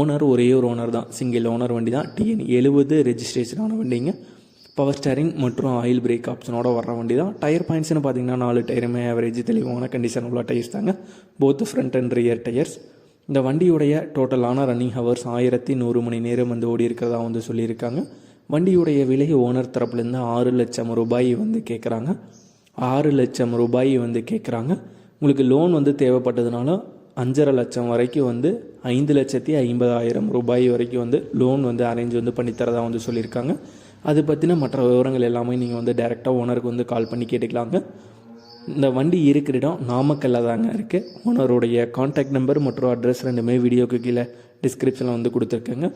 Owner ஒரே ஒரு owner தான். சிங்கிள் ஓனர் வண்டி தான் டிஎன் எழுபது ரெஜிஸ்ட்ரேஷனான வண்டிங்க. பவர் ஸ்டேரிங் மற்றும் ஆயில் பிரேக் ஆப்ஷனோட வர வண்டி தான் டயர் பாயிண்ட்ஸ்னு பார்த்தீங்கன்னா நாலு டயருமே ஆவரேஜ் தெளிவான கண்டிஷன் உள்ள டயர்ஸ் தாங்க. Both front and rear tyres இந்த வண்டியுடைய டோட்டலான ரன்னிங் ஹவர்ஸ் ஆயிரத்தி நூறு மணி நேரம் வந்து ஓடி இருக்கிறதா வந்து சொல்லியிருக்காங்க. வண்டியுடைய விலை ஓனர் தரப்புலேருந்து ஆறு லட்சம் ரூபாய் வந்து கேட்குறாங்க ஆறு லட்சம் ரூபாய் வந்து கேட்குறாங்க உங்களுக்கு லோன் வந்து தேவைப்பட்டதுனால அஞ்சரை லட்சம் வரைக்கும் வந்து ஐந்து லட்சத்தி ஐம்பதாயிரம் ரூபாய் வரைக்கும் வந்து லோன் வந்து அரேஞ்ச் வந்து பண்ணித்தரதாக வந்து சொல்லியிருக்காங்க. அது பற்றின மற்ற விவரங்கள் எல்லாமே நீங்கள் வந்து டைரெக்டாக ஓனருக்கு வந்து கால் பண்ணி கேட்டுக்கலாங்க. இந்த வண்டி இருக்கிற இடம் நாமக்கல்ல தாங்க இருக்குது ஓனருடைய காண்டாக்ட் நம்பர் மற்றும் அட்ரஸ் ரெண்டுமே வீடியோக்கு கீழே டிஸ்கிரிப்ஷனில் வந்து கொடுத்துருக்கேங்க.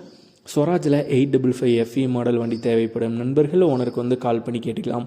ஸ்வராஜில் eight double five FE model வண்டி தேவைப்படும். நண்பர்கள் ஓனருக்கு வந்து கால் பண்ணி கேட்டுக்கலாம்.